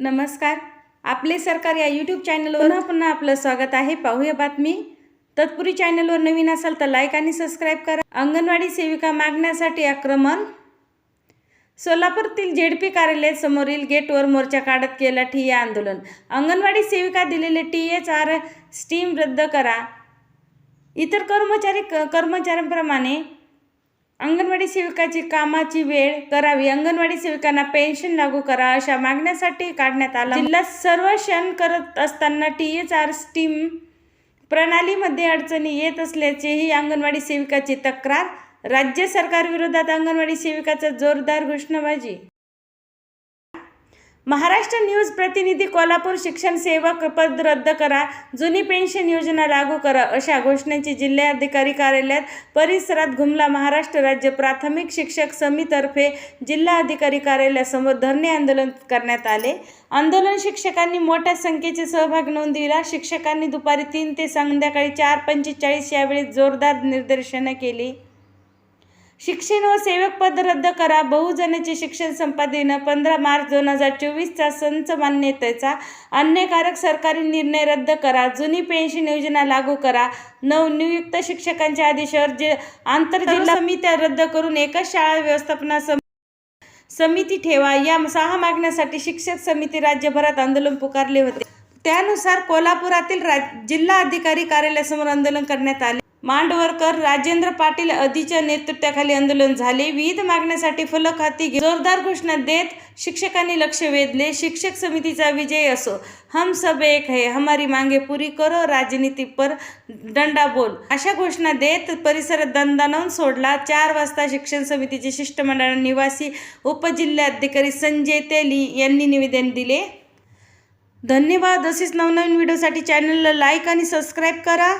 नमस्कार. आपले सरकार या यूट्यूब चॅनलवर पुन्हा पुन्हा आपलं स्वागत आहे. पाहूया बातमी. तत्पुरी चॅनलवर नवीन असाल तर लाईक आणि सबस्क्राईब करा. अंगणवाडी सेविका मागण्यासाठी आक्रमण. सोलापूरतील जेडपी कार्यालयासमोरील गेटवर मोर्चा काढत केला ठिय्या आंदोलन. अंगणवाडी सेविका दिलेले टी एच आर स्टीम रद्द करा. इतर कर्मचारी क कर्मचाऱ्यांप्रमाणे अंगणवाडी सेविकाची कामाची वेळ करावी. अंगणवाडी सेविकांना पेन्शन लागू करा अशा मागण्यासाठी काढण्यात आला. जिल्हा सर्व क्षण करत असताना टी एच आर स्टीम प्रणालीमध्ये अडचणी येत असल्याचेही अंगणवाडी सेविकाची तक्रार. राज्य सरकारविरोधात अंगणवाडी सेविकाचा जोरदार घोषणाबाजी महाराष्ट्र न्यूज प्रतिनिधी कोल्हापूर शिक्षण सेवक पद रद्द करा जुनी पेन्शन योजना लागू करा अशा घोषणेची जिल्हाधिकारी कार्यालयात परिसरात घुमला महाराष्ट्र राज्य प्राथमिक शिक्षक समितर्फे जिल्हाधिकारी कार्यालयासमोर धरणे आंदोलन करण्यात आले. आंदोलन शिक्षकांनी मोठ्या संख्येचे सहभाग नोंदविला. शिक्षकांनी दुपारी तीन ते संध्याकाळी चार पंचेचाळीस यावेळी जोरदार निदर्शनं केली. शिक्षण व सेवक पद रद्द करा. बहुजनाचे शिक्षण संपादन पंधरा मार्च दोन हजार चोवीसचा संच मान्यतेचा अन्यकारक सरकारी निर्णय रद्द करा. जुनी पेन्शन योजना लागू करा. नवनियुक्त शिक्षकांच्या आदेशावर जे आंतरजिल्हा समित्या रद्द करून एकच शाळा व्यवस्थापना सम समिती ठेवा. या सहा मागण्यासाठी शिक्षक समिती राज्यभरात आंदोलन पुकारले होते. त्यानुसार कोल्हापुरातील राज जिल्हा अधिकारी कार्यालयासमोर आंदोलन करण्यात आले. मांडवरकर राजेंद्र पाटील आदीच्या नेतृत्वाखाली आंदोलन झाले. विविध मागण्यासाठी फलक हाती जोरदार घोषणा देत शिक्षकांनी लक्ष वेधले. शिक्षक समितीचा विजय असो हम सब एक है हमारी मांगे पुरी करो राजनीती पर दंडा बोल. अशा घोषणा देत परिसरात दंदानवून सोडला. चार वाजता शिक्षण समितीचे शिष्टमंडळ निवासी उपजिल्हाधिकारी संजय तेली यांनी निवेदन दिले. धन्यवाद. असेच नवनवीन व्हिडिओसाठी चॅनलला लाईक आणि सबस्क्राईब करा.